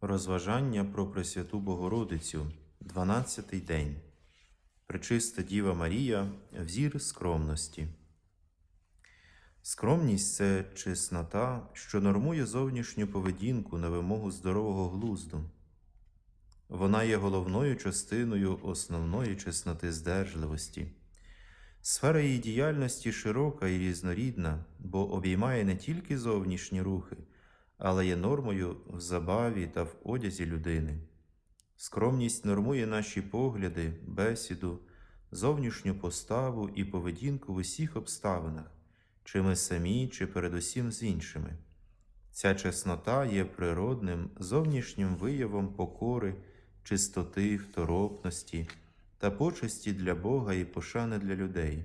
Розважання про Пресвяту Богородицю, 12-й день. Пречиста Діва Марія, взір скромності. Скромність це чеснота, що нормує зовнішню поведінку на вимогу здорового глузду. Вона є головною частиною основної чесноти здержливості. Сфера її діяльності широка і різнорідна, бо обіймає не тільки зовнішні рухи, але є нормою в забаві та в одязі людини. Скромність нормує наші погляди, бесіду, зовнішню поставу і поведінку в усіх обставинах, чи ми самі, чи передусім з іншими. Ця чеснота є природним зовнішнім виявом покори, чистоти, второпності та почесті для Бога і пошани для людей.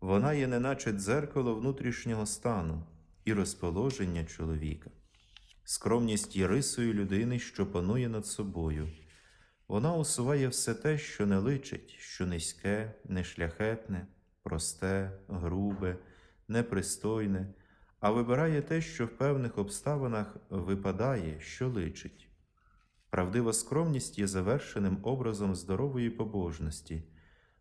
Вона є неначе дзеркало внутрішнього стану і розположення чоловіка. Скромність є рисою людини, що панує над собою. Вона усуває все те, що не личить, що низьке, нешляхетне, просте, грубе, непристойне, а вибирає те, що в певних обставинах випадає, що личить. Правдива скромність є завершеним образом здорової побожності.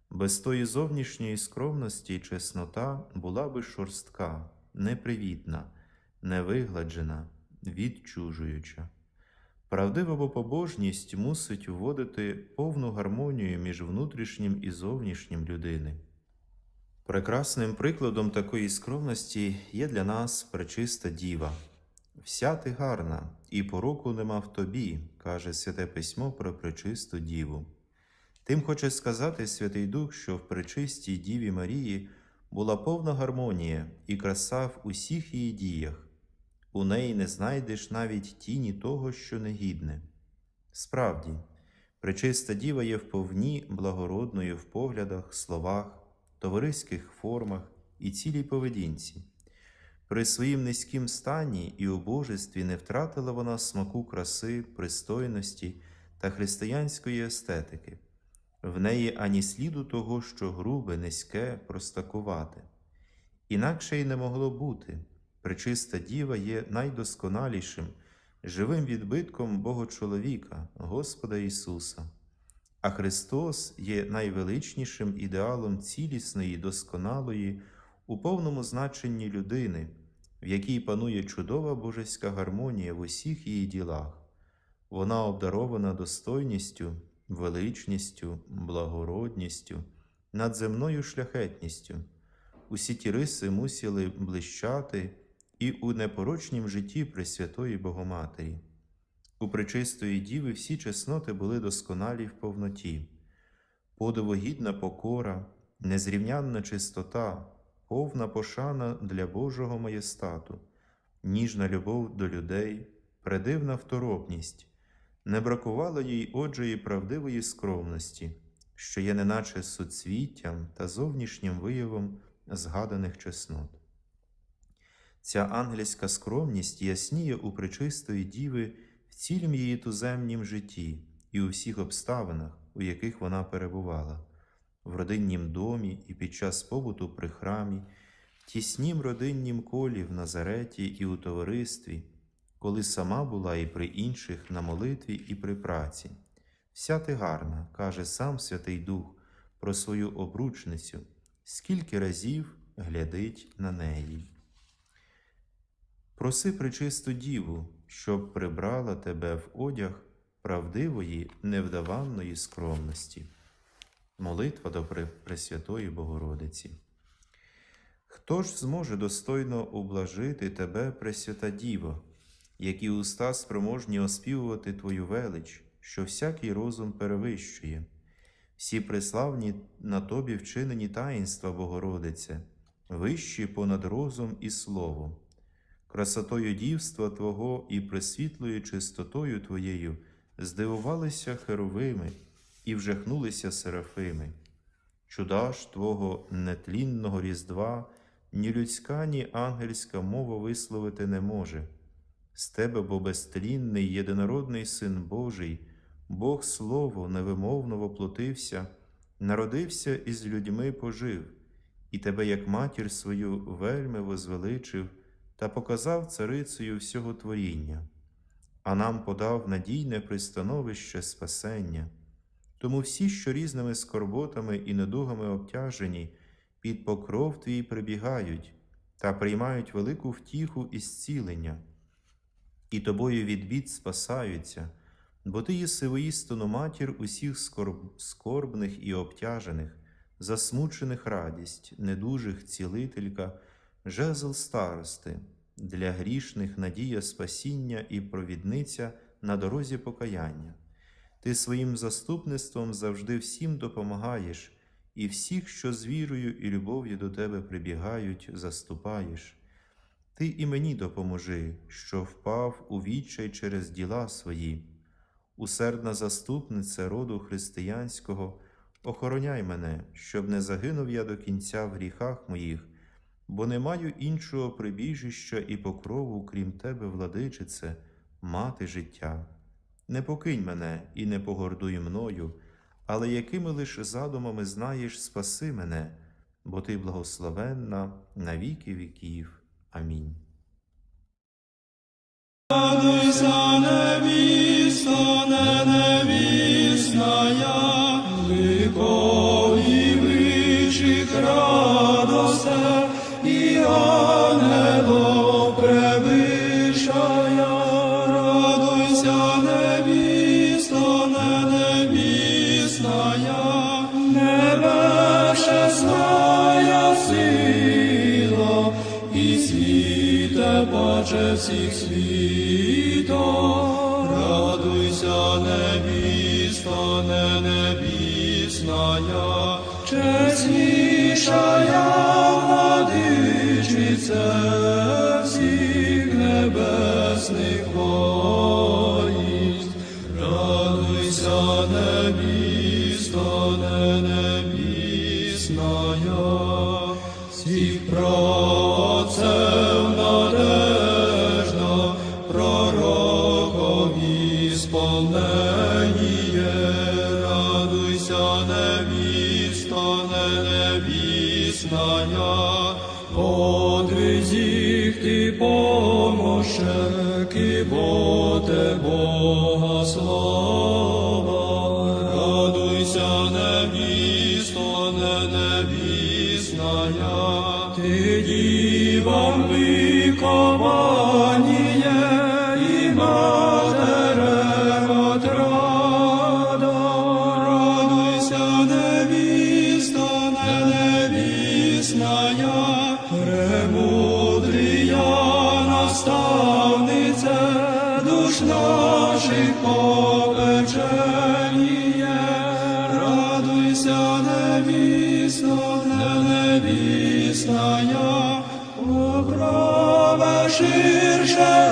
Без тої зовнішньої скромності чеснота була би шорстка, непривітна, невигладжена, відчужуюча. Правдива бопобожність мусить вводити повну гармонію між внутрішнім і зовнішнім людини. Прекрасним прикладом такої скромності є для нас пречиста діва. Вся ти гарна, і пороку нема в тобі, каже Святе Письмо про пречисту діву. Тим хоче сказати Святий Дух, що в пречистій Діві Марії була повна гармонія і краса в усіх її діях. У неї не знайдеш навіть тіні того, що негідне. Справді, пречиста діва є вповні благородною в поглядах, словах, товариських формах і цілій поведінці. При своїм низькім стані і убожестві не втратила вона смаку краси, пристойності та християнської естетики. В неї ані сліду того, що грубе, низьке, простакувате. Інакше й не могло бути. Пречиста діва є найдосконалішим, живим відбитком Богочоловіка, Господа Ісуса. А Христос є найвеличнішим ідеалом цілісної, досконалої, у повному значенні людини, в якій панує чудова божеська гармонія в усіх її ділах. Вона обдарована достойністю, величністю, благородністю, надземною шляхетністю. Усі ті риси мусили блищати і у непорочнім житті Пресвятої Богоматері. У пречистої діви всі чесноти були досконалі в повноті, подивогідна покора, незрівнянна чистота, повна пошана для Божого маєстату, ніжна любов до людей, предивна второпність, не бракувало їй отже і правдивої скромності, що є неначе суцвіттям та зовнішнім виявом згаданих чеснот. Ця ангельська скромність ясніє у пречистої діви в цілім її туземнім житті і у всіх обставинах, у яких вона перебувала, в родиннім домі і під час побуту при храмі, в тіснім родиннім колі в Назареті і у товаристві, коли сама була і при інших на молитві і при праці. Вся ти гарна, каже сам Святий Дух про свою обручницю, скільки разів глядить на неї. Проси пречисту діву, щоб прибрала тебе в одяг правдивої, невдаванної скромності. Молитва до Пресвятої Богородиці. Хто ж зможе достойно ублажити тебе, Пресвята Діво, які уста спроможні оспівувати Твою велич, що всякий розум перевищує, всі преславні на тобі вчинені таїнства, Богородице, вищі понад розум і слово красотою дівства Твого і пресвітлою чистотою Твоєю здивувалися херовими і вжахнулися серафими. Чуда ж Твого нетлінного різдва ні людська, ні ангельська мова висловити не може. З Тебе, бо безтлінний, єдинородний Син Божий, Бог Слово невимовно воплотився, народився і з людьми пожив, і Тебе, як матір свою, вельми возвеличив та показав царицею всього творіння. а нам подав надійне пристановище спасення. Тому всі, що різними скорботами і недугами обтяжені, під покров твій прибігають та приймають велику втіху і зцілення, і тобою від бід спасаються, бо ти єси воістину матір усіх скорб... скорбних і обтяжених, засмучених радість, недужих цілителька, жезл старости, для грішних надія спасіння і провідниця на дорозі покаяння. Ти своїм заступництвом завжди всім допомагаєш, і всіх, що з вірою і любов'ю до тебе прибігають, заступаєш. Ти і мені допоможи, що впав у відчай через діла свої. Усердна заступниця роду християнського, охороняй мене, щоб не загинув я до кінця в гріхах моїх, бо не маю іншого прибіжища і покрову, крім тебе, владичице, мати життя. Не покинь мене і не погордуй мною, але якими лиш задумами знаєш, спаси мене, бо ти благословенна на віки віків. Амінь. Радуйся, невіста, не невісная, і світе паче всіх світо Радуйся, небісна, не невісная, чеснішая владичице всіх небесних воїнств. Радуйся, невіста, не невісная, подвизіх ти помощек, і боте Бога слава. Радуйся, невісто, не невісная, ти дівам викованіє, душ наших попеченіє. Радуйся, невісто, не невісная, покрове ширше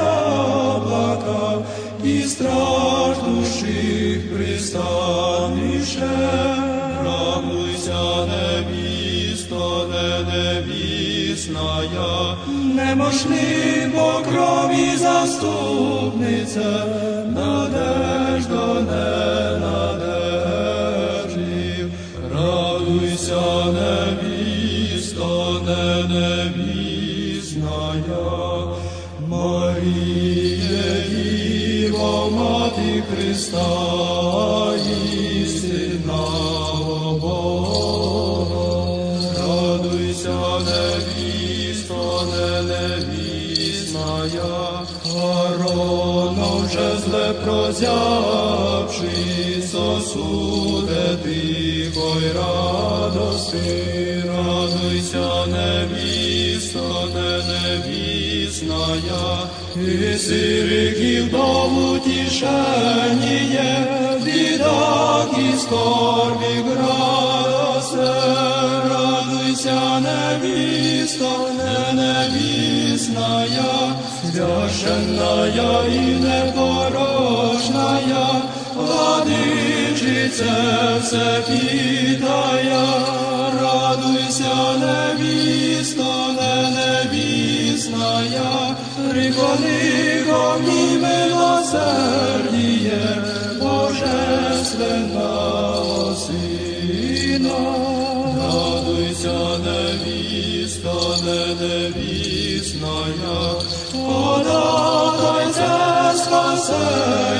облака, і страж душі пристаніше. Невісная, немощний покрові заступниця, надежда не надежив. Радуйся, невісто, не невісная, Маріє, Діво, Мати Христа, Аароном вже зле прозявши сосуде тихой радости. Радуйся, невісто, не невісная, і сириків до утішеніє, бідах і скорбі грасе. Радуйся, невісто, не невісная, священная и непорочная, владычице всепитая, радуйся, невісто, не невісная, приколи ко мне милосердие, Божественного Сына. Радуйся, невіста, не невісная, Дай спас спасення,